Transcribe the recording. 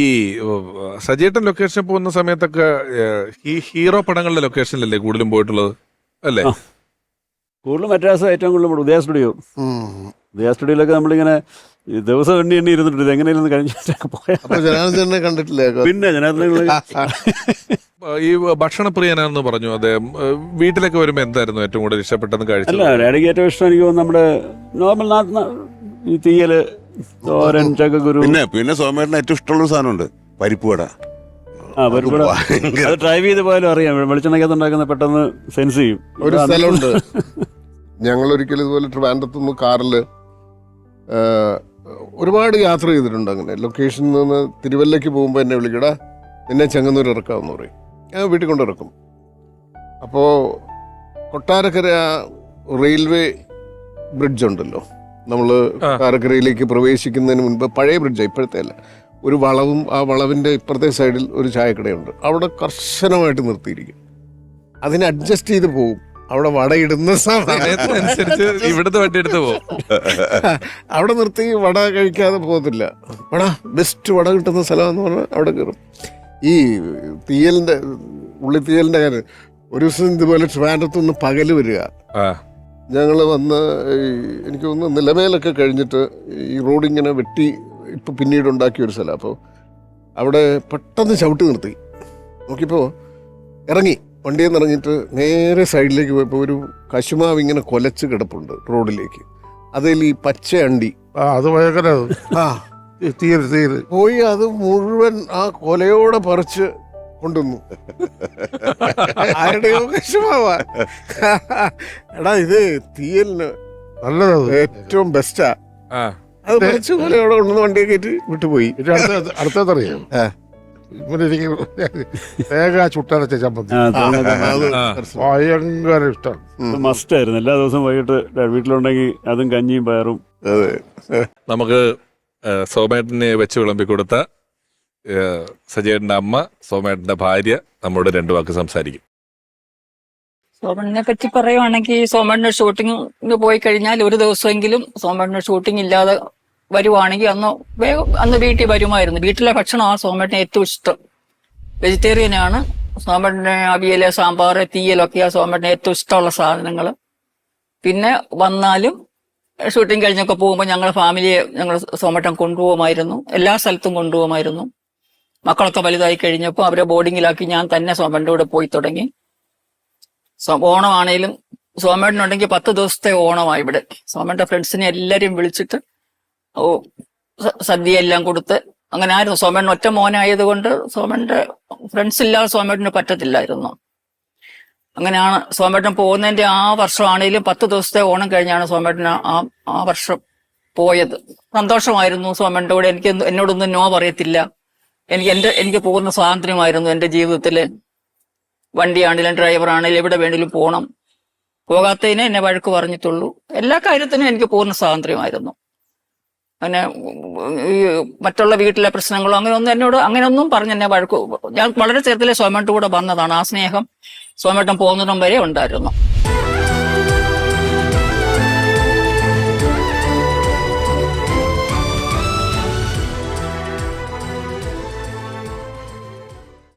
ഈ സജേട്ടൻ ലൊക്കേഷൻ പോകുന്ന സമയത്തൊക്കെ ഈ ഹീറോ പടങ്ങളുടെ ലൊക്കേഷനിലല്ലേ കൂടുതലും പോയിട്ടുള്ളത്? അല്ലേ. കൂടുതലും മദ്രാസ് ഏറ്റവും കൂടുതൽ ഉദയ സ്റ്റുഡിയോ. ഉദയ സ്റ്റുഡിയോയിലൊക്കെ നമ്മളിങ്ങനെ ദിവസം എണ്ണി എണ്ണി ഇരുന്നിട്ട് ഇത് എങ്ങനെയായിരുന്നു കഴിഞ്ഞിട്ടൊക്കെ പോയാൽ ജനാർദ്ദനെ കണ്ടിട്ടില്ലേ? പിന്നെ ജനാർദ്ദനങ്ങൾ ഈ ഭക്ഷണപ്രിയനാണെന്ന് പറഞ്ഞു. അദ്ദേഹം വീട്ടിലൊക്കെ വരുമ്പോ എന്തായിരുന്നു ഏറ്റവും കൂടുതൽ ഇഷ്ടപ്പെട്ടെന്ന് അല്ല കഴിച്ചത് ഏറ്റവും ഇഷ്ടം എനിക്ക് നമ്മുടെ നോർമൽ നാട്ടിൽ ഈ തീയൽ തോരൻ ചക്കക്കുരു പിന്നെ പിന്നെ സോമേട്ടന് ഏറ്റവും ഇഷ്ടമുള്ള ഒരു സാധനമുണ്ട് പരിപ്പ് വട. ആ പരിപ്പട ഭയങ്കര അത് ഡ്രൈവ് ചെയ്ത് പോയാലും അറിയാം. വെളിച്ചെണ്ണയ്ക്കകത്ത് ഉണ്ടാക്കുന്ന പെട്ടെന്ന് സെൻസ് ചെയ്യും. ഒരു സ്ഥലമുണ്ട്. ഞങ്ങൾ ഒരിക്കലും ഇതുപോലെ ട്രിവാൻഡ്രത്തുനിന്ന് കാറിൽ ഒരുപാട് യാത്ര ചെയ്തിട്ടുണ്ട് അങ്ങനെ. ലൊക്കേഷനിൽ നിന്ന് തിരുവല്ലയ്ക്ക് പോകുമ്പോൾ എന്നെ വിളിക്കടാ നിന്നെ ചെങ്ങന്നൂർ ഇറക്കാമെന്ന് പറയും. ഞാൻ വീട്ടിൽ കൊണ്ട് ഇറക്കും. അപ്പോൾ കൊട്ടാരക്കര റെയിൽവേ ബ്രിഡ്ജ് ഉണ്ടല്ലോ. നമ്മൾ കാരക്കരയിലേക്ക് പ്രവേശിക്കുന്നതിന് മുൻപ് പഴയ ബ്രിഡ്ജാണ് ഇപ്പോഴത്തെ അല്ല. ഒരു വളവും ആ വളവിന്റെ ഇപ്പുറത്തെ സൈഡിൽ ഒരു ചായക്കടയുണ്ട്. അവിടെ കർശനമായിട്ട് നിർത്തിയിരിക്കും. അതിനെ അഡ്ജസ്റ്റ് ചെയ്ത് പോകും അവിടെ വടയിടുന്ന സമയത്ത് സമയത്തിനനുസരിച്ച് ഇവിടുത്തെ വണ്ടി എടുത്ത് പോകും അവിടെ നിർത്തി വട കഴിക്കാതെ പോകത്തില്ല. വട ബെസ്റ്റ് വട കിട്ടുന്ന സ്ഥലമെന്ന് പറഞ്ഞാൽ അവിടെ കയറും. ഈ തീയലിന്റെ ഉള്ളിത്തീയലിന്റെ കാര്യം ഒരു ദിവസം ഇതുപോലെ ട്രിവാൻഡ്രത്ത് നിന്ന് പകൽ വരിക. ഞങ്ങൾ വന്ന് എനിക്ക് തോന്നുന്നു നിലമേലൊക്കെ കഴിഞ്ഞിട്ട് ഈ റോഡിങ്ങനെ വെട്ടി ഇപ്പം പിന്നീട് ഉണ്ടാക്കിയ ഒരു സ്ഥലം. അപ്പോൾ അവിടെ പെട്ടെന്ന് ചവിട്ടി നിർത്തി. നോക്കിയപ്പോൾ ഇറങ്ങി. വണ്ടിയിൽ നിന്ന് ഇറങ്ങിയിട്ട് നേരെ സൈഡിലേക്ക് പോയപ്പോൾ ഒരു കശുമാവ് ഇങ്ങനെ കൊലച്ച് കിടപ്പുണ്ട് റോഡിലേക്ക്. അതിൽ ഈ പച്ച അണ്ടി. അത് ഭയങ്കര ആ. തീരെ തീരെ. പോയി അത് മുഴുവൻ ആ കൊലയോടെ പറിച്ച് കൊണ്ടുവന്നു. ആരുടെയോ വിഷമാവാ എടാ ഇത് തീയലിന് നല്ലത് ഏറ്റവും ബെസ്റ്റാ അത് അത് പോലെ അവിടെ കൊണ്ടുവന്ന് വണ്ടിയെ കയറ്റി വിട്ടുപോയി. അടുത്തതറിയാം? തേങ്ങ ചുട്ടരച്ച ചമ്മന്തി. ഭയങ്കര ഇഷ്ടമാണ് മസ്റ്റ് ആയിരുന്നു. എല്ലാ ദിവസവും വൈകിട്ട് വീട്ടിലുണ്ടെങ്കിൽ അതും കഞ്ഞിയും പയറും. അതെ. നമുക്ക് സോമേട്ടനെ വെച്ച് വിളമ്പി കൊടുത്ത ഏഹ്, സജയേട്ടന്റെ അമ്മ സോമേട്ടന്റെ ഭാര്യ നമ്മളോട് രണ്ടു വാക്ക് സംസാരിക്കും. സോമണ്ണനെ പറ്റി പറയുവാണെങ്കിൽ സോമണ്ണന്റെ ഷൂട്ടിംഗ് പോയി കഴിഞ്ഞാൽ ഒരു ദിവസമെങ്കിലും സോമണ്ണന്റെ ഷൂട്ടിംഗ് ഇല്ലാതെ വരുവാണെങ്കിൽ അന്ന് വേഗം അന്ന് വീട്ടിൽ വരുമായിരുന്നു. വീട്ടിലെ ഭക്ഷണമാണ് സോമണ്ണന് ഏറ്റവും ഇഷ്ടം. വെജിറ്റേറിയൻ ആണ്. സോമണ്ണന് അവിയൽ സാമ്പാർ തീയലൊക്കെയാണ് സോമണ്ണന് ഏറ്റവും ഇഷ്ടമുള്ള സാധനങ്ങൾ പിന്നെ വന്നാലും ഷൂട്ടിംഗ് കഴിഞ്ഞൊക്കെ പോകുമ്പോൾ ഞങ്ങളുടെ ഫാമിലിയെ ഞങ്ങൾ സോമേട്ടൻ കൊണ്ടുപോകുമായിരുന്നു. എല്ലാ സ്ഥലത്തും കൊണ്ടുപോകുമായിരുന്നു. മക്കളൊക്കെ വലുതായി കഴിഞ്ഞപ്പോൾ അവരെ ബോർഡിങ്ങിലാക്കി ഞാൻ തന്നെ സോമന്റെ കൂടെ പോയി തുടങ്ങി. ഓണമാണേലും സോമേട്ടനുണ്ടെങ്കിൽ പത്ത് ദിവസത്തെ ഓണമായി ഇവിടെ. സോമന്റെ ഫ്രണ്ട്സിനെ എല്ലാവരും വിളിച്ചിട്ട് ഓ സദ്യ എല്ലാം കൊടുത്ത്. അങ്ങനെ ആയിരുന്നു. സോമേട്ടൻ ഒറ്റ മോനായതുകൊണ്ട് സോമന്റെ ഫ്രണ്ട്സ് ഇല്ലാതെ സോമേട്ടന് പറ്റത്തില്ലായിരുന്നു. അങ്ങനെയാണ് സോമേട്ടൻ പോകുന്നതിന്റെ ആ വർഷമാണെങ്കിലും പത്ത് ദിവസത്തെ ഓണം കഴിഞ്ഞാണ് സോമേട്ടൻ ആ ആ വർഷം പോയത്. സന്തോഷമായിരുന്നു സോമേട്ടന്റെ കൂടെ. എനിക്ക് എന്നോടൊന്നും നോ പറയത്തില്ല. എനിക്ക് എന്റെ എനിക്ക് പൂർണ സ്വാതന്ത്ര്യമായിരുന്നു എന്റെ ജീവിതത്തിൽ വണ്ടിയാണെങ്കിലും ഡ്രൈവർ ആണെങ്കിലും എവിടെ വേണമെങ്കിലും പോകണം പോകാത്തതിനെ എന്നെ വഴക്ക് പറഞ്ഞിട്ടുള്ളൂ. എല്ലാ കാര്യത്തിനും എനിക്ക് പൂർണ സ്വാതന്ത്ര്യമായിരുന്നു. അങ്ങനെ ഈ മറ്റുള്ള വീട്ടിലെ പ്രശ്നങ്ങളോ അങ്ങനെ ഒന്നും എന്നോട് അങ്ങനെ ഒന്നും പറഞ്ഞ് എന്നെ വഴക്ക് ഞാൻ വളരെ ചെറുതിലെ സോമേട്ടൻ കൂടെ വന്നതാണ്. ആ സ്നേഹം സോമേട്ടൻ പോകുന്നതും വരെ ഉണ്ടായിരുന്നു.